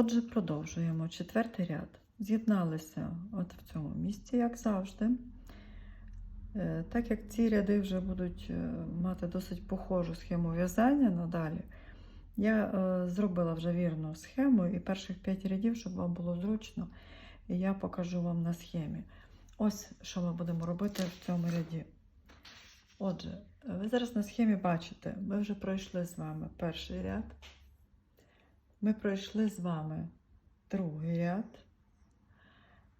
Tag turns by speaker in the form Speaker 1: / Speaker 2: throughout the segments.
Speaker 1: Отже, продовжуємо четвертий ряд. З'єдналися от в цьому місці, як завжди. Е, Так як ці ряди вже будуть е, мати досить похожу схему в'язання надалі, я е, зробила вже вірну схему і перших 5 рядів, щоб вам було зручно, і я покажу вам на схемі. Ось що ми будемо робити в цьому ряді. Отже, ви зараз на схемі бачите, ми вже пройшли з вами перший ряд. Ми пройшли з вами другий ряд,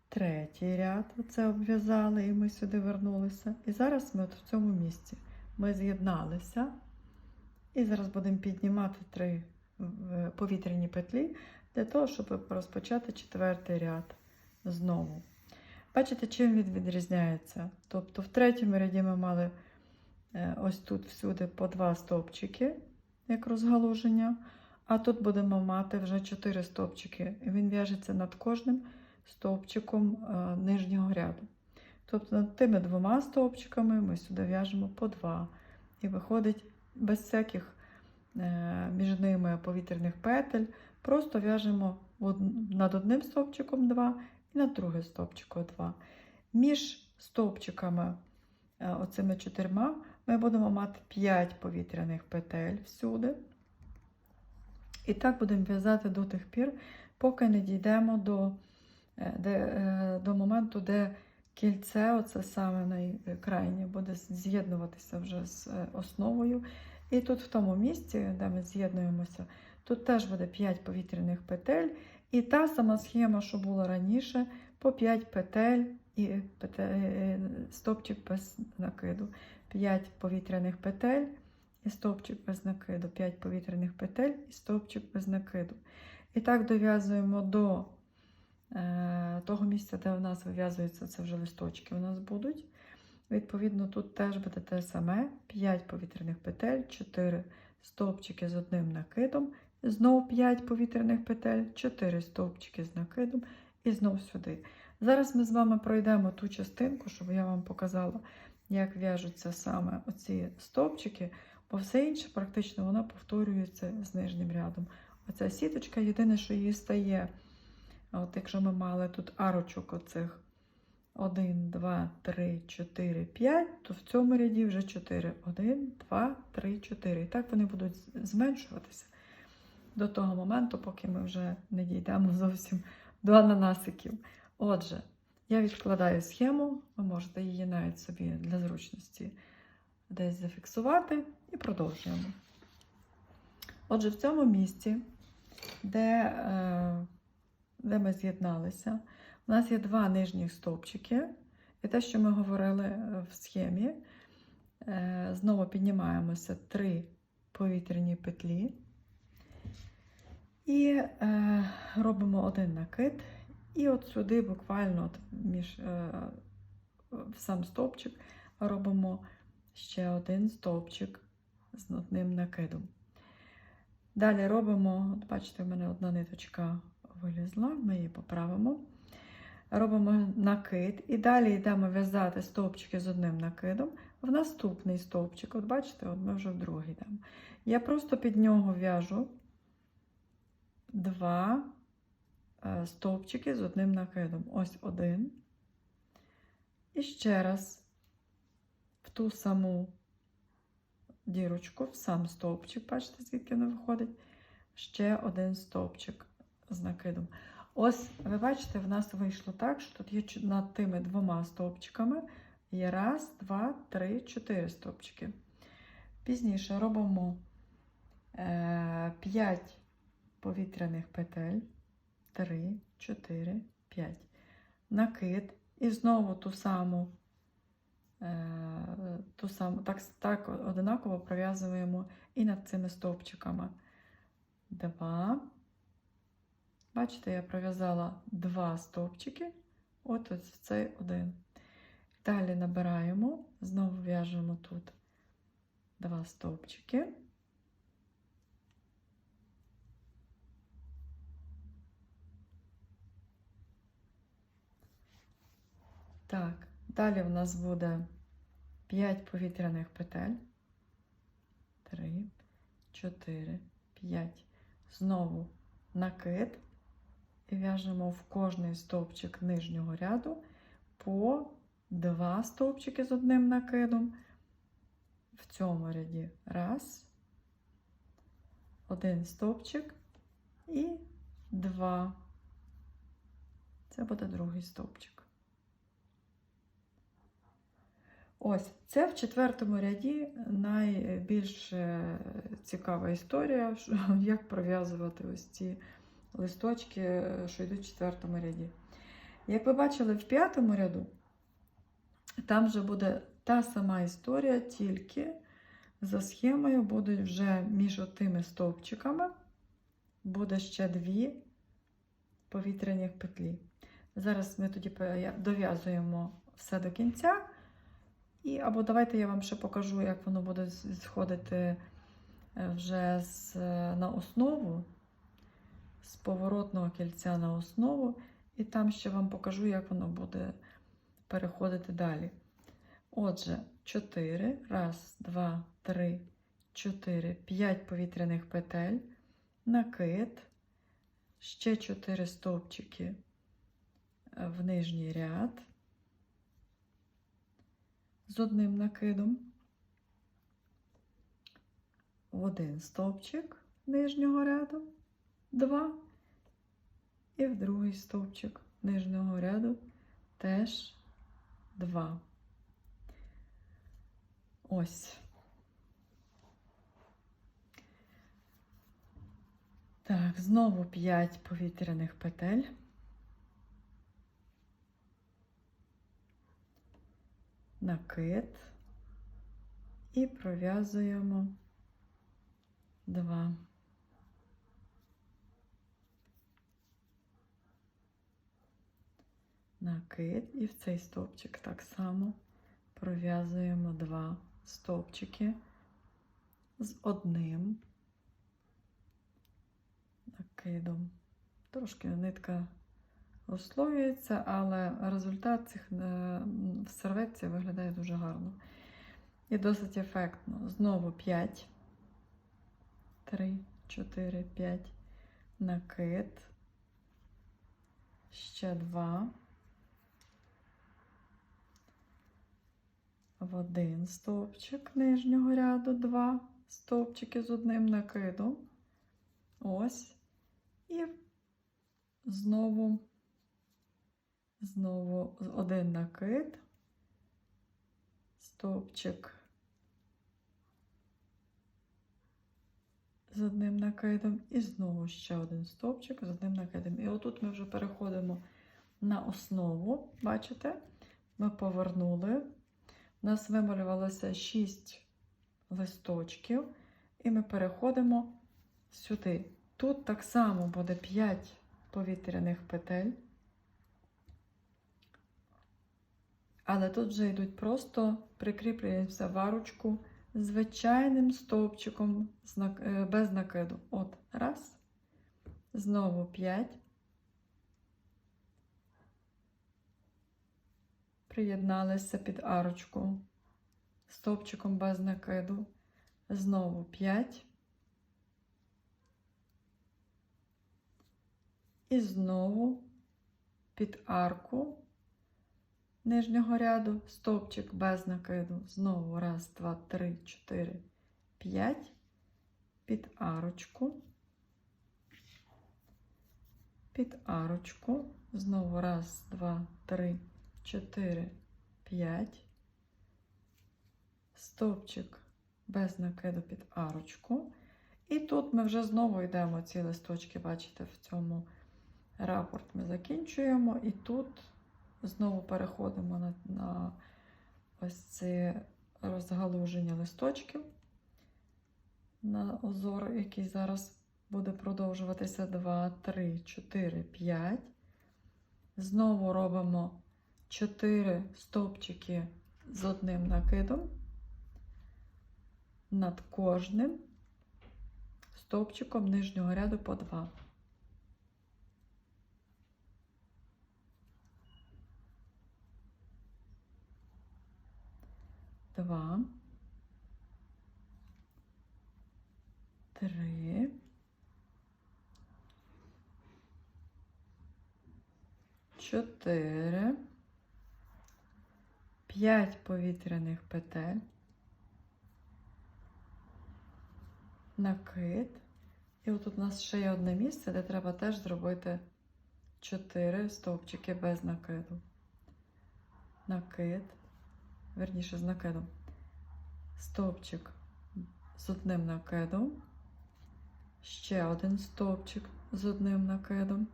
Speaker 1: третій ряд, оце обв'язали, і ми сюди вернулися. І зараз ми от в цьому місці ми з'єдналися. І зараз будемо піднімати три е, повітряні петлі для того, щоб розпочати четвертий ряд знову. Бачите, чим він відрізняється? Тобто в третьому ряді ми мали е, ось тут всюди по два стовпчики, як розгалуження. А тут будемо мати вже 4 стовпчики. І Він в'яжеться над кожним стовпчиком е, нижнього ряду. Тобто над тими двома стовпчиками ми сюди в'яжемо по два. І виходить без всяких е, між ними повітряних петель. Просто в'яжемо над одним стовпчиком 2 і над другим стовпчиком 2. Між стовпчиками е, оцими чотирма ми будемо мати 5 повітряних петель всюди. І так будемо в'язати до тих пір, поки не дійдемо до, е, де, е, до моменту, де кільце, оце саме найкрайнє, буде з'єднуватися вже з е, основою. І тут, в тому місці, де ми з'єднуємося, тут теж буде 5 повітряних петель. І та сама схема, що була раніше, по 5 петель і стопчик без накиду. 5 повітряних петель і стовпчик без накиду, 5 повітряних петель і стовпчик без накиду. І так дов'язуємо до е, того місця, де у нас вив'язуються, це вже листочки у нас будуть. Відповідно, тут теж буде те саме: 5 повітряних петель, 4 стовпчики з одним накидом, знову 5 повітряних петель, 4 стовпчики з накидом і знов сюди. Зараз ми з вами пройдемо ту частинку, щоб я вам показала, як в'яжуться саме оці стовпчики, бо все інше практично воно повторюється з нижнім рядом. Оця сіточка, єдине, що її стає, от якщо ми мали тут арочок оцих 1, 2, 3, 4, 5, то в цьому ряді вже 4. 1, 2, 3, 4. І так вони будуть зменшуватися до того моменту, поки ми вже не дійдемо зовсім до ананасиків. Отже, я відкладаю схему, ви можете її навіть собі для зручності десь зафіксувати і продовжуємо. Отже, в цьому місці, де, е, де ми з'єдналися, у нас є два нижніх стовпчики. І те, що ми говорили е, в схемі, е, знову піднімаємося три повітряні петлі. І робимо один накид. І от сюди, буквально от між в сам стовпчик, робимо ще один стовпчик з одним накидом. Далі робимо, от бачите, в мене одна ниточка вилізла, ми її поправимо. Робимо накид і далі йдемо в'язати стовпчики з одним накидом в наступний стовпчик. От бачите, от ми вже в другий йдемо. Я просто під нього в'яжу два е, стовпчики з одним накидом. Ось один. І ще раз в ту саму дірочку, в сам стовпчик, бачите, звідки воно виходить, ще один стовпчик з накидом. Ось, ви бачите, в нас вийшло так, що тут є над тими двома стовпчиками є раз, два, три, чотири стовпчики. Пізніше робимо е, 5 повітряних петель. 3, 4, 5. Накид. І знову ту саму, е, ту саму так, так одинаково пров'язуємо і над цими стовпчиками. 2. Бачите, я пров'язала два стовпчики, от ось цей один. Далі набираємо, знову в'яжемо тут два стовпчики. Так, далі в нас буде 5 повітряних петель. 3, 4, 5. Знову накид. і в'яжемо в кожний стовпчик нижнього ряду по два стовпчики з одним накидом. В цьому ряді раз, один стовпчик і два. Це буде другий стовпчик. Ось, це в четвертому ряді найбільш е, цікава історія, як пров'язувати ось ці листочки, е, що йдуть в четвертому ряді. Як ви бачили, в п'ятому ряду там вже буде та сама історія, тільки за схемою будуть вже між тими стовпчиками буде ще дві повітряні петлі. Зараз ми тоді дов'язуємо все до кінця. І або давайте я вам ще покажу, як воно буде сходити е, вже з, е, на основу, з поворотного кільця на основу, і там ще вам покажу, як воно буде переходити далі. Отже, 4, раз, два, три, 4, 5 повітряних петель, накид, ще 4 стовпчики в нижній ряд з одним накидом, в один стовпчик нижнього ряду, два, і в другий стовпчик нижнього ряду теж два. Ось. Так, знову 5 повітряних петель. Накид і пров'язуємо два. Накид і в цей стовпчик так само пров'язуємо два стовпчики з одним накидом. Трошки нитка розслоюється, але результат цих е, в серветці виглядає дуже гарно. І досить ефектно. Знову 5, 3, 4, 5 накид. Ще 2. В один стовпчик нижнього ряду, два стовпчики з одним накидом. Ось. І знову, знову один накид, стовпчик з одним накидом, і знову ще один стовпчик з одним накидом. І отут ми вже переходимо на основу. Бачите? Ми повернули. У нас вималювалося 6 листочків, і ми переходимо сюди. Тут так само буде 5 повітряних петель, але тут вже йдуть просто прикріплюємося варочку звичайним стовпчиком е, без накиду. От, раз, знову 5. Приєдналися під арочку стовпчиком без накиду. Знову 5. І знову під арку нижнього ряду стовпчик без накиду. Знову раз, два, три, чотири, п'ять. Під арочку. Під арочку. Знову раз, два, три, чотири, п'ять. Стовпчик без накиду під арочку. І тут ми вже знову йдемо ці листочки, бачите, в цьому рапорт ми закінчуємо. І тут знову переходимо на, на ось це розгалуження листочків на узор, який зараз буде продовжуватися 2, 3, 4, 5. Знову робимо 4 стовпчики з одним накидом над кожним стовпчиком нижнього ряду по 2. Два. Три. 4, 5 повітряних петель, накид. І отут у нас ще є одне місце, де треба теж зробити 4 стовпчики без накиду. Накид, верніше з накидом. Стовпчик з одним накидом. Ще один стовпчик з одним накидом.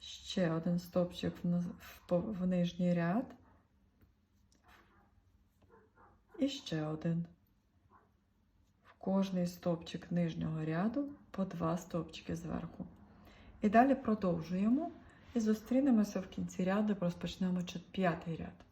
Speaker 1: Ще один стовпчик в, в, в нижній ряд. І ще один. В кожний стовпчик нижнього ряду по два стовпчики зверху. І далі продовжуємо і зустрінемося в кінці ряду, розпочнемо п'ятий ряд.